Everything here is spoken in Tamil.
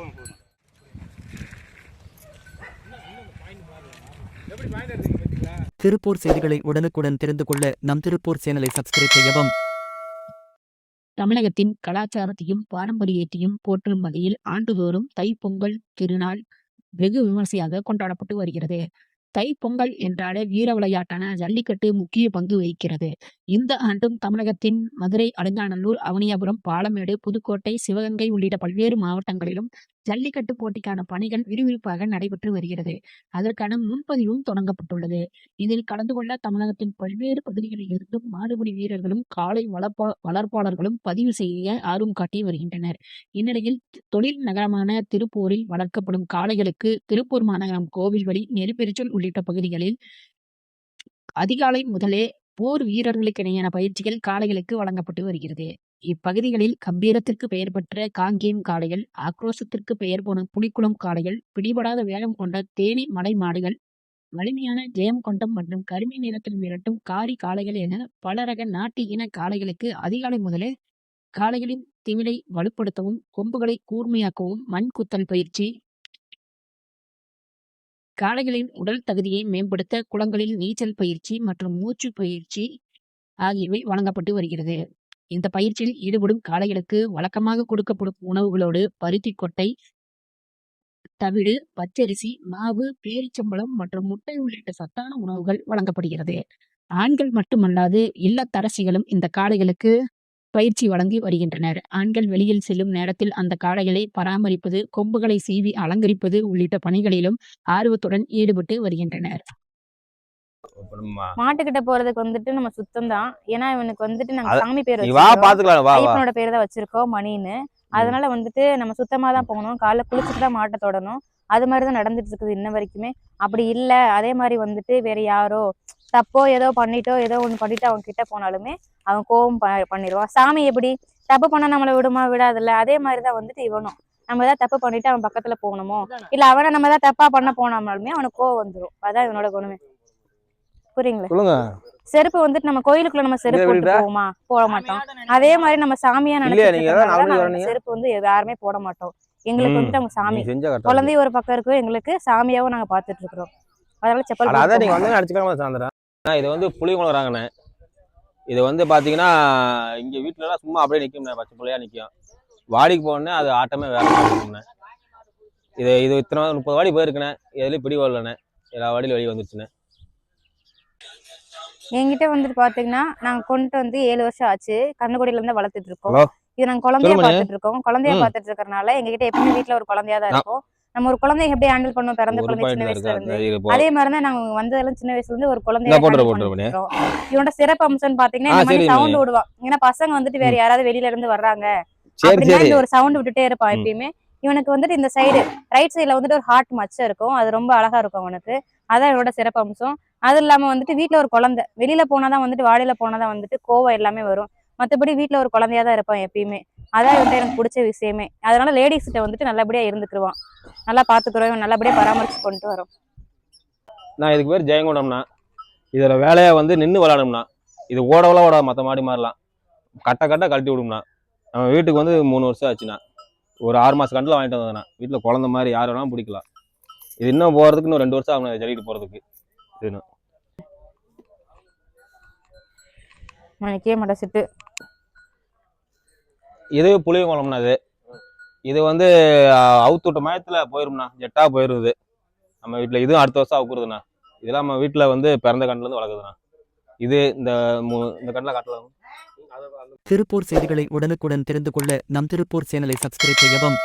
போதும் போதும். திருப்பூர் செய்திகளை உடனுக்குடன் தெரிந்து கொள்ள நம் திருப்பூர் சேனலை சப்ஸ்கிரைப் செய்யவும். தமிழகத்தின் கலாச்சாரத்தையும் பாரம்பரியத்தையும் போற்றும் வகையில் ஆண்டுதோறும் தைப்பொங்கல் திருநாள் வெகு விமர்சையாக கொண்டாடப்பட்டு வருகிறது. தைப்பொங்கல் என்றாலே வீர விளையாட்டான ஜல்லிக்கட்டு முக்கிய பங்கு வகிக்கிறது. இந்த ஆண்டும் தமிழகத்தின் மதுரை அலங்காநல்லூர் அவனியாபுரம் பாலமேடு புதுக்கோட்டை சிவகங்கை உள்ளிட்ட பல்வேறு மாவட்டங்களிலும் ஜல்லிக்கட்டு போட்டிக்கான பணிகள் விறுவிறுப்பாக நடைபெற்று வருகிறது. அதற்கான முன்பதிவும் தொடங்கப்பட்டுள்ளது. இதில் கலந்து கொள்ள தமிழகத்தின் பல்வேறு பகுதிகளில் இருந்தும் மாடுபிடி வீரர்களும் காளை வளர்ப்பா வளர்ப்பாளர்களும் பதிவு செய்ய ஆர்வம் காட்டி வருகின்றனர். இந்நிலையில் தொழில் நகரமான திருப்பூரில் வளர்க்கப்படும் காளைகளுக்கு திருப்பூர் மாநகரம் கோவில்வழி நெருப்பெரிச்சல் உள்ளிட்ட பகுதிகளில் அதிகாலை முதலே போர் வீரர்களுக்கு இணையான பயிற்சிகள் காளைகளுக்கு வழங்கப்பட்டு வருகிறது. இப்பகுதிகளில் கம்பீரத்திற்கு பெயர் பெற்ற காங்கேயம் காளைகள் ஆக்ரோஷத்திற்கு பெயர் போன புலிக்குளம் காளைகள் பிடிபடாத வேகம் கொண்ட தேனி மலை மாடுகள் வலிமையான ஜெயம் கொண்டம் மற்றும் கருமை நிறத்தில் மிரட்டும் காரி காளைகள் என பல ரக நாட்டு இன காளைகளுக்கு அதிகாலை முதலே காளைகளின் திமிலை வலுப்படுத்தவும் கொம்புகளை கூர்மையாக்கவும் மண் குத்தல் பயிற்சி காளைகளின் உடல் தகுதியை மேம்படுத்த குளங்களில் நீச்சல் பயிற்சி மற்றும் மூச்சு பயிற்சி ஆகியவை வழங்கப்பட்டு வருகிறது. இந்த பயிற்சியில் ஈடுபடும் காளைகளுக்கு வழக்கமாக கொடுக்கப்படும் உணவுகளோடு பருத்தி கொட்டை தவிடு பச்சரிசி மாவு பேரிச்சம்பழம் மற்றும் முட்டை உள்ளிட்ட சத்தான உணவுகள் வழங்கப்படுகிறது. ஆண்கள் மட்டுமல்லாது இல்லத்தரசிகளும் இந்த காளைகளுக்கு பயிற்சி வழங்கி வருகின்றனர். ஆண்கள் வெளியில் செல்லும் நேரத்தில் அந்த காளைகளை பராமரிப்பது கொம்புகளை சீவி அலங்கரிப்பது உள்ளிட்ட பணிகளிலும் ஆர்வத்துடன் ஈடுபட்டு வருகின்றனர். மாட்டுக்கிட்ட போறதுக்கு வந்துட்டு நம்ம சுத்தம் தான் ஏன்னா இவனுக்கு வந்துட்டு நாங்க சாமி பேர் வச்சிருக்கோம் ஐயப்பனோட பேர் தான் வச்சிருக்கோம் மணின்னு. அதனால வந்துட்டு நம்ம சுத்தமா தான் போகணும். காலைல குளிச்சுட்டு தான் மாட்டை தொடணும். அது மாதிரி தான் நடந்துட்டு இருக்குது இன்ன வரைக்குமே. அப்படி இல்ல. அதே மாதிரி வந்துட்டு வேற யாரோ தப்போ ஏதோ பண்ணிட்டோ ஏதோ ஒண்ணு பண்ணிட்டு அவன் கிட்ட போனாலுமே அவன் கோவம் பண்ணிடுவான் சாமி எப்படி? தப்பு பண்ணா நம்மளை விடுமா? விடாதுல்ல. அதே மாதிரி தான் வந்துட்டு இவனும். நம்ம ஏதாவது தப்பு பண்ணிட்டு அவன் பக்கத்துல போகணுமோ? இல்ல அவனை நம்ம ஏதாவது தப்பா பண்ண போனோம்னாலுமே அவனுக்கு கோவம் வந்துடும் அதான் இவனோட குணமே. புரியுங்களா? செருப்பு வந்துட்டு நம்ம கோயிலுக்குள்ள நம்ம செருப்பு போட்டு. போவோமா? போட மாட்டோம். அதே மாதிரி நம்ம சாமியா வரீங்க? செருப்பு வந்து யாருமே போட மாட்டோம். எங்களுக்கு. வந்துட்டு அவங்க சாமி குழந்தை ஒரு பக்கம் இருக்கும் எங்களுக்கு சாமியாவும் நாங்க பாத்துட்டு இருக்கிறோம். அதனால செப்பல் அதான் நீங்க வந்து சாயந்தரம். இது வந்து புளி குழறாங்கண்ணே இது வந்து பாத்தீங்கன்னா இங்க வீட்டுல எல்லாம் சும்மா அப்படியே நிக்கும்ண்ணே பச்சை புள்ளையா நிக்கும். வாடிக்கு போனே அது ஆட்டமே வேற மாதிரி இருக்கும்ண்ணே. இது இது இத்தனை முப்பது வாடி போயிருக்குண்ணே. எதுலயும் பிடி வரலண்ணே எல்லா வாடியிலும் வெளியே வந்துருச்சுண்ணே. என்கிட்ட வந்துட்டு பாத்தீங்கன்னா நாங்க கொண்டு வந்து ஏழு வருஷம் ஆச்சு. கண்ணுக்குடியில இருந்து வளர்த்துட்டு இருக்கோம். இது நாங்க குழந்தையா. பாத்துட்டு இருக்கோம். குழந்தையா. பாத்துட்டு இருக்கறனால எங்ககிட்ட எப்பவுமே வீட்ல ஒரு குழந்தையா தான் இருக்கும். நம்ம ஒரு குழந்தைய எப்படி ஹேண்டில் பண்ணுவோம் பிறந்த குழந்தை சின்ன வயசுல இருந்து. அதே மாதிரி தான் நாங்க வந்ததெல்லாம் சின்ன வயசுல இருந்து ஒரு குழந்தைய. இவனோட சிறப்பு அம்சம்னு பாத்தீங்கன்னா சவுண்ட் விடுவான் ஏன்னா பசங்க வந்துட்டு வேற யாராவது வெளியில இருந்து வர்றாங்க. அப்படின்னா ஒரு சவுண்ட் விட்டுட்டே இருப்பான். எப்பயுமே. இவனுக்கு வந்துட்டு இந்த சைடு ரைட் சைடுல வந்துட்டு ஒரு ஹார்ட் மச்சம் இருக்கும். அது ரொம்ப அழகா இருக்கும் அவனுக்கு. அதான் இவனோட சிறப்பு அம்சம். அது இல்லாம வந்துட்டு வீட்ல ஒரு குழந்தை. வெளியில போனாதான் வந்துட்டு வாடியில போனாதான் வந்துட்டு கோவம் எல்லாமே வரும். மத்தபடி வீட்ல ஒரு குழந்தையா தான் இருப்பான் எப்பயுமே. அதான் இவன்ட்ட எனக்கு பிடிச்ச விஷயமே. அதனால லேடிஸ் கிட்ட வந்துட்டு நல்லபடியா இருந்துக்குருவான். நல்லா பாத்துக்கிறோம் நல்லபடியா பராமரிச்சு கொண்டு வரோம். நான் இதுக்கு பேர் ஜெயங்கொண்டம்னா. இதோட வேலையை வந்து நின்று விளாடணும்னா இது ஓடவெல்லாம் ஓடாது மற்ற மாடி மாதிரிலாம் கட்ட கட்ட கழட்டி விடும்னா. நம்ம வீட்டுக்கு வந்து மூணு வருஷம் ஆச்சுண்ணா. ஒரு ஆறு மாதம் கண்டில் வாங்கிட்டு வந்தேண்ணா வீட்டில் குழந்த மாதிரி யார் வேணாலும் பிடிக்கலாம். இது இன்னும் போகிறதுக்கு இன்னும் ரெண்டு வருஷம் ஆகும் ஜல்லிட்டு போகிறதுக்கு மணிக்கே மடச்சிட்டு இது புளிய குளம்னா இது. இது வந்து அவுத்துட்ட மயத்தில் போயிரும்ண்ணா. ஜெட்டாக போயிருது. நம்ம வீட்டில் இதுவும் அடுத்த வருஷம் அவுக்குறதுண்ணா. இதெல்லாம் நம்ம வீட்டில் வந்து பிறந்த கண்ணுலேருந்து வளர்க்குதுண்ணா. இது இந்த இந்த கண்ணில் காட்டலாம் திருப்பூர் செய்திகளை உடனுக்குடன் தெரிந்து கொள்ள நம் திருப்பூர் சேனலை சப்ஸ்கிரைப் செய்யவும்